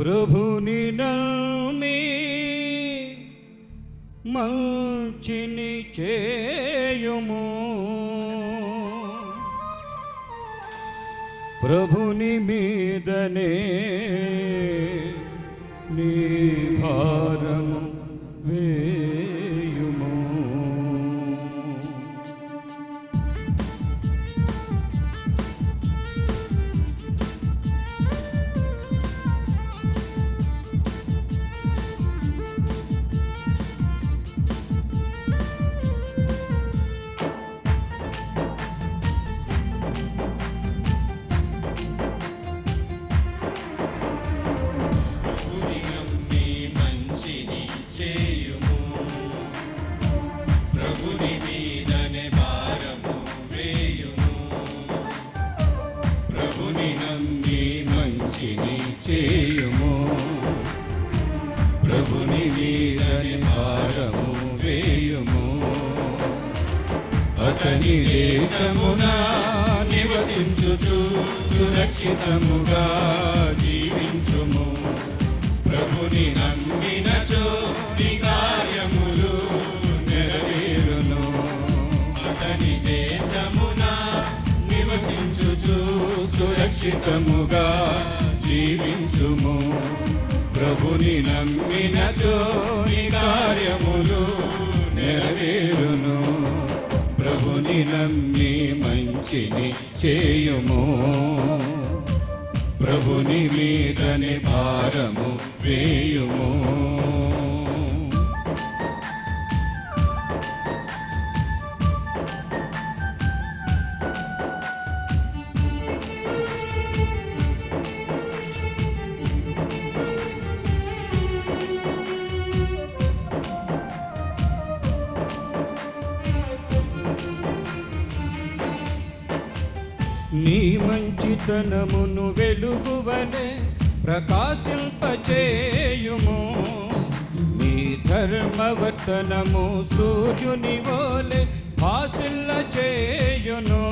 ప్రభుని నమ్మి మంచిని చేయుము. ప్రభుని మీదనే నీ భారము మంచిని చేయుము. ప్రభుని వీరని భారము వేయుము. అతని దేశమున నివసించుచు సురక్షితముగా జీవించుము. ప్రభుని నమ్మినచో నీ కార్యములు నెరవేరును. అతని దేశమున నివసించుచు సురక్షితముగా జీవించుము ప్రభుని నమ్మిన చోని కార్యములు నెరవేరును. ప్రభుని నమ్మి మంచిని చేయుము. ప్రభుని మీదనే భారము వేయుము. నీ మంచితనమును వెలుగువనే ప్రకాశింపచేయుము. నీ ధర్మవర్తనము సూర్యుని వోలే భాసిల్ల చేయును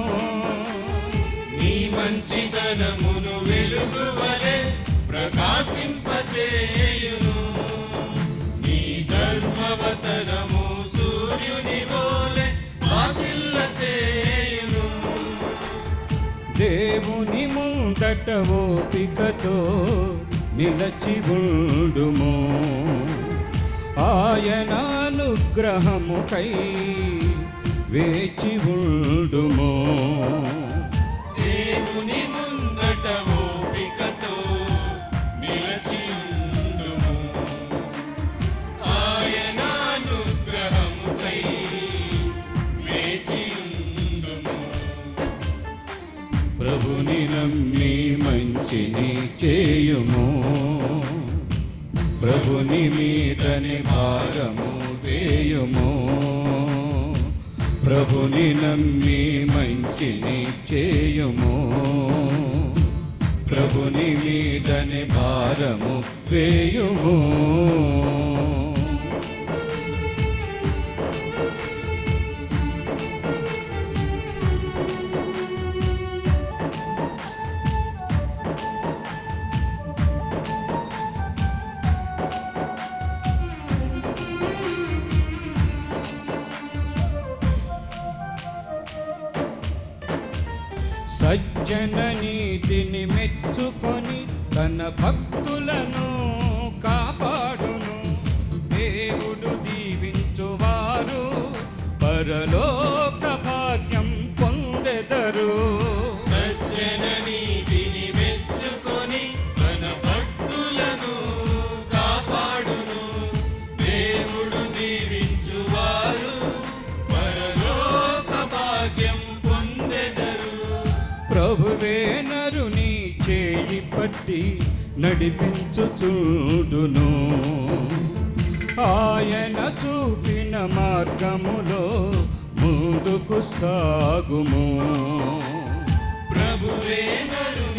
నీ మంచితనమును వెలుగువలే ప్రకాశింపచేయును. నీ ధర్మవతనము దేవుని ముందట ఓపికతో నిలచి ఉండుము. ఆయన అనుగ్రహముకై వేచి ఉండుము. దేవుని ప్రభుని మీదనే భారము వేయుము. ప్రభుని నమ్మి మంచిని చేయుము. ప్రభుని మీదనే భారము వేయుము. సజ్జన తిని మెచ్చుకొని తన భక్తులను కాపాడును. దేవుడు దీవించువారు పరలోక భాగ్యం పొందెదరు. ప్రభువే నరుని చేయి పట్టి నడిపించుచుండును ఆయన చూపిన మార్గములో ముందుకు సాగుము. ప్రభువే నరుని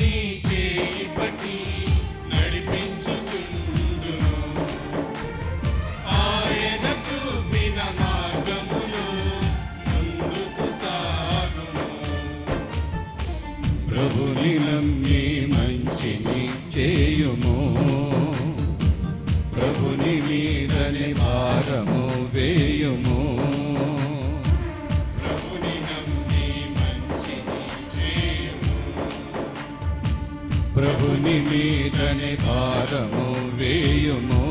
ప్రభుని నమ్మి మంచిని చేయుము. ప్రభుని మీదని భారము వేయుము. ప్రభుని నమ్మి మంచిని చేయుము. ప్రభుని మీదని భారము వేయుము.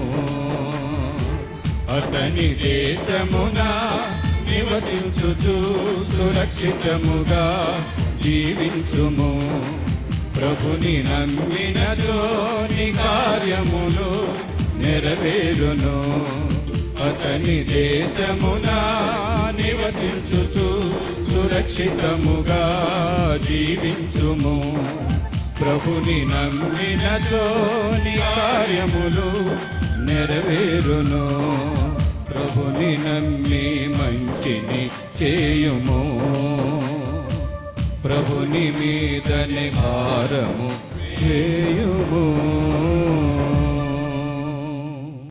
అతని దేశమున నివసించుచు సురక్షితముగా జీవించుము. ప్రభుని నమ్మిన జోని కార్యములు నెరవేరును. అతని దేశమున నివసించుచు సురక్షితముగా జీవించుము. ప్రభుని నమ్మిన జోని కార్యములు నెరవేరును. ప్రభుని నమ్మి మంచిని చేయుము. ప్రభుని మీదనే భారము చేయుము.